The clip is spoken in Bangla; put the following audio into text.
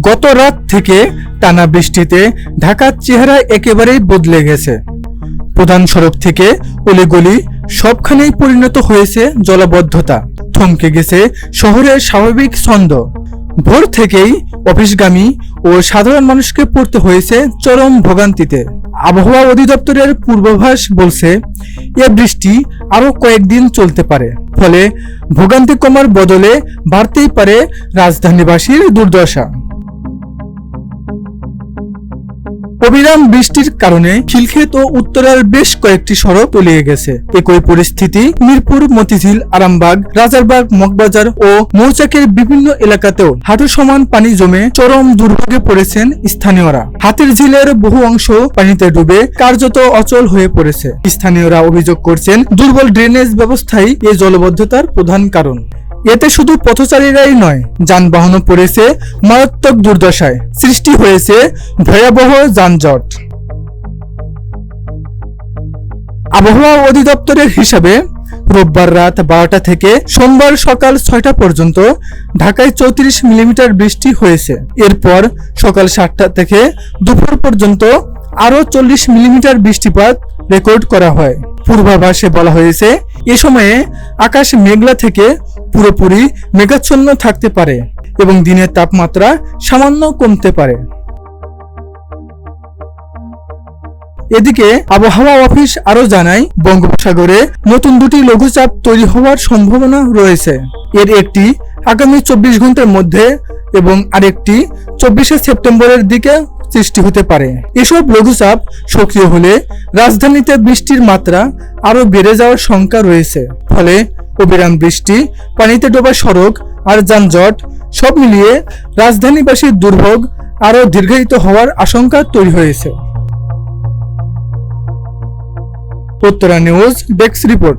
গত রাত থেকে টানা বৃষ্টিতে ঢাকার চেহারা একেবারেই বদলে গেছে। প্রধান সড়ক থেকে অলিগলি সবখানেই পরিণত হয়েছে জলবদ্ধতা, থমকে গেছে শহরের স্বাভাবিক ছন্দ। ভোর থেকেই অফিসগামী ও সাধারণ মানুষকে পড়তে হয়েছে চরম ভোগান্তিতে। আবহাওয়া অধিদপ্তরের পূর্বাভাস বলছে, এ বৃষ্টি আরও কয়েকদিন চলতে পারে। ফলে ভোগান্তি কমার বদলে বাড়তেই পারে রাজধানীবাসীর দুর্দশা। অবিরাম বৃষ্টির কারণে খিলক্ষেত ও উত্তরার বেশ কয়েকটি সড়ক তলিয়ে গেছে। একই পরিস্থিতি মিরপুর, মতিঝিল, আরামবাগ, রাজারবাগ, মগবাজার ও মৌচাকের বিভিন্ন এলাকাতেও হাঁটু সমান পানি জমে চরম দুর্ভোগে পড়েছেন স্থানীয়রা। হাতির ঝিলের বহু অংশ পানিতে ডুবে কার্যত অচল হয়ে পড়েছে। স্থানীয়রা অভিযোগ করছেন, দুর্বল ড্রেনেজ ব্যবস্থাই এই জলবদ্ধতার প্রধান কারণ। এতে শুধু পথচারীরাই নয়, যানবাহনও পড়েছে মারাত্মক দুর্দশায়। সৃষ্টি হয়েছে ভয়াবহ যানজট। আবহাওয়া অধিদপ্তরের হিসাবে রোববার রাত বারোটা থেকে সোমবার সকাল ছয়টা পর্যন্ত ঢাকায় চৌত্রিশ মিলিমিটার বৃষ্টি হয়েছে। এরপর সকাল সাতটা থেকে দুপুর পর্যন্ত আরও চল্লিশ মিলিমিটার বৃষ্টিপাত রেকর্ড করা হয়। পূর্বাভাসে বলা হয়েছে, এ সময়ে আকাশ মেঘলা থেকে পুরোপুরি মেঘাচ্ছন্ন থাকতে পারে এবং দিনের তাপমাত্রা সামান্য কমতে পারে। এদিকে আবহাওয়া অফিস আরও জানায়, বঙ্গোপসাগরে নতুন দুটি লঘুচাপ তৈরি হওয়ার সম্ভাবনা রয়েছে। এর একটি আগামী চব্বিশ ঘণ্টার মধ্যে এবং আরেকটি চব্বিশে সেপ্টেম্বরের দিকে সৃষ্টি হতে পারে। এসব লঘুচাপ সক্রিয় হলে রাজধানীতে বৃষ্টির মাত্রা আরও বেড়ে যাওয়ার শঙ্কা রয়েছে। ফলে অবিরাম বৃষ্টি, পানিতে ডোবা সড়ক আর যানজট, সব মিলিয়ে রাজধানীবাসীর দুর্ভোগ আরও দীর্ঘায়িত হওয়ার আশঙ্কা তৈরি হয়েছে। Uttara news desk report.